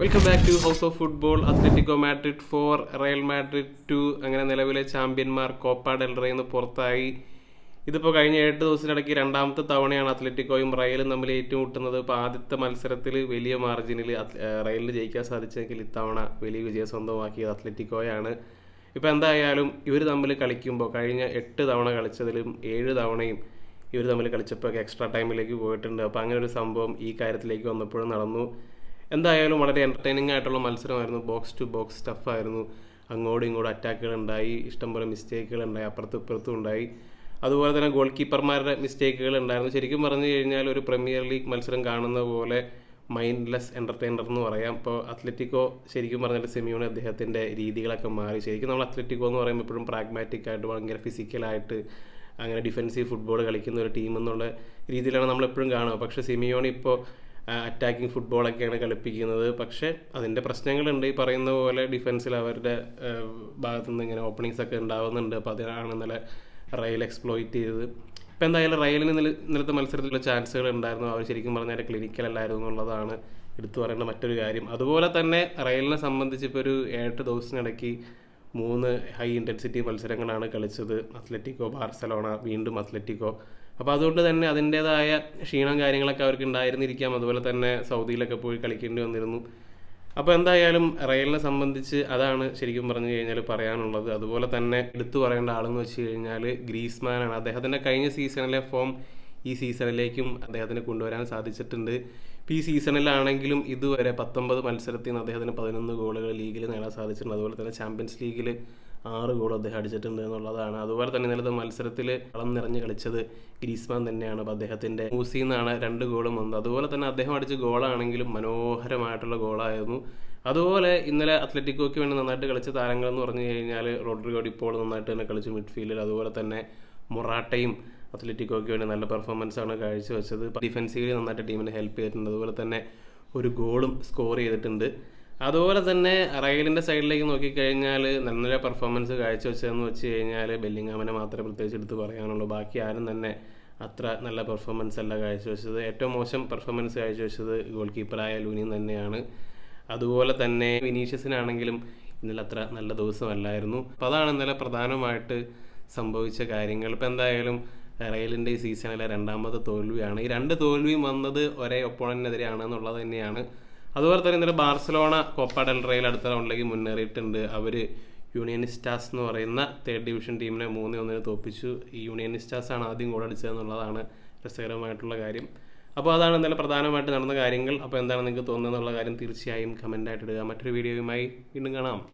Welcome back to house of football Atletico Madrid four Real Madrid two അങ്ങനെ നിലവിലെ ചാമ്പ്യന്മാർ Copa del എന്ന് പുറത്തായി. ഇതിപ്പോൾ കഴിഞ്ഞ എട്ട് ദിവസത്തിനിടയ്ക്ക് രണ്ടാമത്തെ തവണയാണ് അത്ലറ്റിക്കോയും റയലും തമ്മിൽ ഏറ്റുമുട്ടുന്നത്. ഇപ്പോൾ ആദ്യത്തെ മത്സരത്തിൽ വലിയ മാർജിനിൽ റയലിന് ജയിക്കാൻ സാധിച്ചെങ്കിൽ ഇത്തവണ വലിയ വിജയം സ്വന്തമാക്കിയത് അത്ലറ്റിക്കോയാണ് ഇപ്പോൾ എന്തായാലും ഇവർ തമ്മിൽ കളിക്കുമ്പോൾ കഴിഞ്ഞ എട്ട് തവണ കളിച്ചതിലും ഏഴ് തവണയും ഇവർ തമ്മിൽ കളിച്ചപ്പോൾ എക്സ്ട്രാ ടൈമിലേക്ക് പോയിട്ടുണ്ട്. അപ്പോൾ അങ്ങനെ ഒരു സംഭവം ഈ കാര്യത്തിലേക്ക് വന്നപ്പോഴും നടന്നു. എന്തായാലും വളരെ എന്റർടൈനിങ് ആയിട്ടുള്ള മത്സരമായിരുന്നു. ബോക്സ് ടു ബോക്സ് സ്റ്റഫായിരുന്നു അങ്ങോട്ടും ഇങ്ങോട്ടും അറ്റാക്കുകൾ ഉണ്ടായി. ഇഷ്ടംപോലെ മിസ്റ്റേക്കുകൾ ഉണ്ടായി. അപ്പുറത്തും ഇപ്പുറത്തും ഉണ്ടായി. അതുപോലെ തന്നെ ഗോൾ കീപ്പർമാരുടെ മിസ്റ്റേക്കുകൾ ഉണ്ടായിരുന്നു. ശരിക്കും പറഞ്ഞു കഴിഞ്ഞാൽ ഒരു പ്രീമിയർ ലീഗ് മത്സരം കാണുന്ന പോലെ മൈൻഡ്ലെസ് എന്റർടൈനർ എന്ന് പറയാം. ഇപ്പോൾ അത്ലറ്റിക്കോ ശരിക്കും പറഞ്ഞാൽ സെമിയോണി അദ്ദേഹത്തിന്റെ രീതികളൊക്കെ മാറി. ശരിക്കും നമ്മൾ അത്ലറ്റിക്കോ എന്ന് പറയുമ്പോൾ എപ്പോഴും പ്രാഗ്മാറ്റിക് ആയിട്ട് ഭയങ്കര ഫിസിക്കലായിട്ട് അങ്ങനെ ഡിഫെൻസീവ് ഫുട്ബോൾ കളിക്കുന്ന ഒരു ടീം എന്നുള്ള രീതിയിലാണ് നമ്മളെപ്പോഴും കാണുക. പക്ഷേ സെമിയോണി ഇപ്പോൾ അറ്റാക്കിംഗ് ഫുട്ബോളൊക്കെയാണ് കളിപ്പിക്കുന്നത്. പക്ഷേ അതിന്റെ പ്രശ്നങ്ങളുണ്ട്. ഈ പറയുന്ന പോലെ ഡിഫൻസിൽ അവരുടെ ഭാഗത്തു നിന്ന് ഇങ്ങനെ ഓപ്പണിങ്സ് ഒക്കെ ഉണ്ടാവുന്നുണ്ട്. അപ്പോൾ അതിനാണ് ഇന്നലെ റയൽ എക്സ്പ്ലോയിറ്റ് ചെയ്തത്. ഇപ്പം എന്തായാലും റയലിന് ഇന്നലെ ഇന്നലത്തെ മത്സരത്തിലുള്ള ചാൻസുകൾ ഉണ്ടായിരുന്നു. അവർ ശരിക്കും പറഞ്ഞാൽ ക്ലിനിക്കൽ അല്ലായിരുന്നു എന്നുള്ളതാണ് എടുത്തു പറയേണ്ട മറ്റൊരു കാര്യം. അതുപോലെ തന്നെ റയലിനെ സംബന്ധിച്ച് ഇപ്പോൾ ഒരു ഏഴെട്ട് ദിവസത്തിനിടയ്ക്ക് മൂന്ന് ഹൈ ഇന്റൻസിറ്റി മത്സരങ്ങളാണ് കളിച്ചത്. അത്ലറ്റിക്കോ ബാർസലോണ വീണ്ടും അത്ലറ്റിക്കോ. അപ്പോൾ അതുകൊണ്ട് തന്നെ അതിന്റേതായ ക്ഷീണം കാര്യങ്ങളൊക്കെ അവർക്ക് ഉണ്ടായിരുന്നിരിക്കാം. അതുപോലെ തന്നെ സൗദിയിലൊക്കെ പോയി കളിക്കേണ്ടി വന്നിരുന്നു. അപ്പോൾ എന്തായാലും റയലിനെ സംബന്ധിച്ച് അതാണ് ശരിക്കും പറഞ്ഞു കഴിഞ്ഞാൽ പറയാനുള്ളത്. അതുപോലെ തന്നെ എടുത്തു പറയേണ്ട ആളെന്ന് വെച്ച് കഴിഞ്ഞാൽ ഗ്രീസ്മാനാണ്. അദ്ദേഹത്തിന്റെ കഴിഞ്ഞ സീസണിലെ ഫോം ഈ സീസണിലേക്കും അദ്ദേഹത്തിന് കൊണ്ടുവരാൻ സാധിച്ചിട്ടുണ്ട്. ഇപ്പോൾ ഈ സീസണിലാണെങ്കിലും ഇതുവരെ പത്തൊമ്പത് മത്സരത്തിൽ നിന്ന് അദ്ദേഹത്തിന് പതിനൊന്ന് ഗോളുകൾ ലീഗിൽ നേടാൻ സാധിച്ചിട്ടുണ്ട്. അതുപോലെ തന്നെ ചാമ്പ്യൻസ് ലീഗിൽ ആറ് ഗോൾ അദ്ദേഹം അടിച്ചിട്ടുണ്ട് എന്നുള്ളതാണ്. അതുപോലെ തന്നെ ഇന്നലത്തെ മത്സരത്തിൽ കളം നിറഞ്ഞ് കളിച്ചത് ഗ്രീസ്മാൻ തന്നെയാണ്. അപ്പോൾ അദ്ദേഹത്തിന്റെ മൂസിൽ നിന്നാണ് രണ്ട് ഗോളും വന്നത്. അതുപോലെ തന്നെ അദ്ദേഹം അടിച്ച ഗോളാണെങ്കിലും മനോഹരമായിട്ടുള്ള ഗോളായിരുന്നു. അതുപോലെ ഇന്നലെ അത്ലറ്റിക്കോയ്ക്ക് വേണ്ടി നന്നായിട്ട് കളിച്ച താരങ്ങളെന്ന് പറഞ്ഞു കഴിഞ്ഞാൽ റോഡ്രിഗോ ഡിപ്പോൾ നന്നായിട്ട് തന്നെ കളിച്ചു മിഡ്ഫീൽഡിൽ. അതുപോലെ തന്നെ മൊറാട്ടയും അത്ലറ്റിക്കോയ്ക്ക് വേണ്ടി നല്ല പെർഫോമൻസ് ആണ് കാഴ്ചവെച്ചത്. ഡിഫെൻസീവ്ലി നന്നായിട്ട് ടീമിനെ ഹെൽപ്പ് ചെയ്തിട്ടുണ്ട്. അതുപോലെ തന്നെ ഒരു ഗോളും സ്കോർ ചെയ്തിട്ടുണ്ട്. അതുപോലെ തന്നെ റയലിന്റെ സൈഡിലേക്ക് നോക്കിക്കഴിഞ്ഞാൽ നല്ല പെർഫോമൻസ് കാഴ്ചവെച്ചതെന്ന് വെച്ച് കഴിഞ്ഞാൽ ബെല്ലിങ്ങാമനെ മാത്രമേ പ്രത്യേകിച്ച് എടുത്ത് പറയാനുള്ളൂ. ബാക്കി ആരും തന്നെ അത്ര നല്ല പെർഫോമൻസ് അല്ല കാഴ്ചവെച്ചത്. ഏറ്റവും മോശം പെർഫോമൻസ് കാഴ്ചവെച്ചത് ഗോൾ കീപ്പറായ ലൂനിൻ തന്നെയാണ്. അതുപോലെ തന്നെ വിനീഷ്യസിനാണെങ്കിലും ഇന്നലെ അത്ര നല്ല ദിവസമല്ലായിരുന്നു. അപ്പോൾ അതാണ് ഇന്നലെ പ്രധാനമായിട്ട് സംഭവിച്ച കാര്യങ്ങൾ. ഇപ്പോൾ എന്തായാലും റയലിന്റെ ഈ സീസണിലെ രണ്ടാമത്തെ തോൽവിയാണ്. ഈ രണ്ട് തോൽവിയും വന്നത് ഒരേ ഒപ്പോണന്റിനെതിരെയാണ് എന്നുള്ളത് തന്നെയാണ്. അതുപോലെ തന്നെ ഇന്നലെ ബാർസലോണ കോപ്പ ഡെൽ അടുത്ത റൗണ്ടിലേക്ക് മുന്നേറിയിട്ടുണ്ട്. അവർ യൂണിയനിസ്റ്റാസ് എന്ന് പറയുന്ന തേർഡ് ഡിവിഷൻ ടീമിനെ മൂന്ന് ഒന്നിന് തോപ്പിച്ചു. ഈ യൂണിയനിസ്റ്റാസ് ആണ് ആദ്യം ഗോൾ അടിച്ചതെന്നുള്ളതാണ് രസകരമായിട്ടുള്ള കാര്യം. അപ്പോൾ അതാണ് ഇന്നലെ പ്രധാനമായിട്ട് നടന്ന കാര്യങ്ങൾ. അപ്പോൾ എന്താണ് നിങ്ങൾക്ക് തോന്നുന്നത് എന്നുള്ള കാര്യം തീർച്ചയായും കമന്റായിട്ട് ഇടുക. മറ്റൊരു വീഡിയോയുമായി വീണ്ടും കാണാം.